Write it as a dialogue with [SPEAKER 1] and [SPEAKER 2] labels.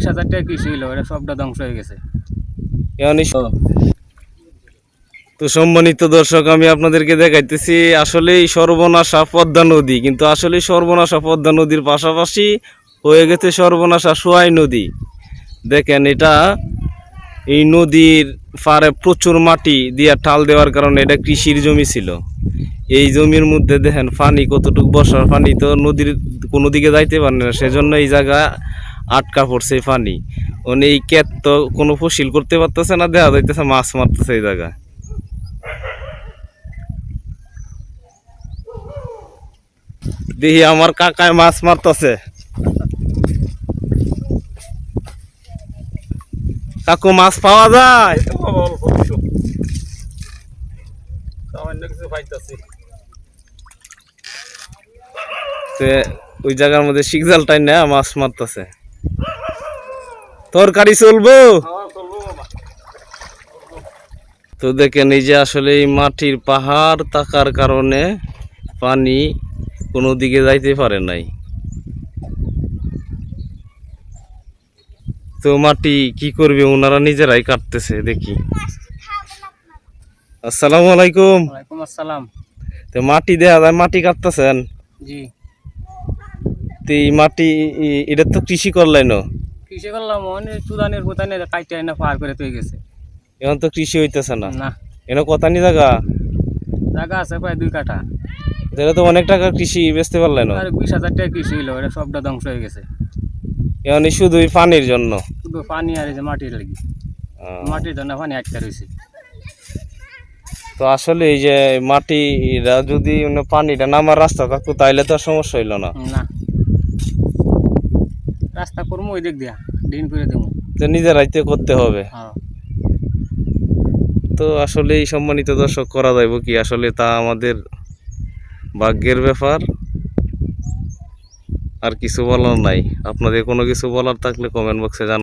[SPEAKER 1] বিশ হাজার টাকা কৃষি হইল, এটা সবটা ধ্বংস হয়ে গেছে।
[SPEAKER 2] তো সম্মানিত দর্শক, আমি আপনাদেরকে দেখাইতেছি, আসলেই সর্বনাশা পদ্মা নদী, কিন্তু আসলে সর্বনাশা পদ্মা নদীর পাশাপাশি হয়ে গেছে সর্বনাশা সোয়াই নদী। দেখেন, এটা এই নদীর পারে প্রচুর মাটি দিয়া ঠাল দেওয়ার কারণে এটা কৃষির জমি ছিল। এই জমির মধ্যে দেখেন পানি কতটুকু, বর্ষার পানি তো নদীর কোনো দিকে যাইতে পারে না, সেজন্য এই জায়গা আটকা পড়ছে পানি। মানে এই ক্ষেত তো কোনো ফসিল করতে পারতেছে না, দেখা যাইতেছে মাছ মারতেছে এই জায়গায়। দেখি আমার কাকায় মাছ মারতেছে। কাকু, মাছ পাওয়া যায়? ওই জায়গার মধ্যে শিকজালটাই না মাছ মারতেছে। তরকারি চলবো? তো দেখেন এই যে আসলে এই মাটির পাহাড় থাকার কারণে পানি কোনো দিকে যাইতে পারে নাই। তো মাটি কি করবে? ওনারা নিজেরাই কাটতেছে দেখি। আসসালামু আলাইকুম।
[SPEAKER 1] আসসালাম।
[SPEAKER 2] তো মাটি দেয়া যায় মাটি কাটতেছেন?
[SPEAKER 1] জি।
[SPEAKER 2] তো এই মাটি এটা তো কৃষি করলেন
[SPEAKER 1] কৃষি করলাম অনেক চুদানের কোথায় কাইটে পার করে তুই গেছে।
[SPEAKER 2] এখন তো কৃষি হইতেছে না?
[SPEAKER 1] না।
[SPEAKER 2] এনে জায়গা?
[SPEAKER 1] জায়গা আছে প্রায় দুই কাঠা।
[SPEAKER 2] তো অনেক টাকা কৃষি বেচতে পারলেন
[SPEAKER 1] আর বিশ হাজার টাকা কৃষি হইল এটা সবটা ধ্বংস হয়ে গেছে।
[SPEAKER 2] এখন শুধুই পানির জন্য?
[SPEAKER 1] শুধু পানি আর এই যে মাটির লাগি। মাটির জন্য পানি আটকে রয়েছে
[SPEAKER 2] তো আসলে এই যে মাটিরা যদি মানে পানিটা নামার রাস্তা থাকতো তাইলে তো আর সমস্যা হইল না।
[SPEAKER 1] না। রাস্তা করব ওই দিক দিয়া ডিন করে দেবো।
[SPEAKER 2] তো নিজের রাইতে করতে হবে।
[SPEAKER 1] হ্যাঁ।
[SPEAKER 2] তো আসলে এই সম্মানিত দর্শক করা যাইব কি আসলে তা আমাদের ভাগ্যের ব্যাপার। আর কিছু বলার নাই। আপনাদের কোনো কিছু বলার থাকলে কমেন্ট বক্সে জান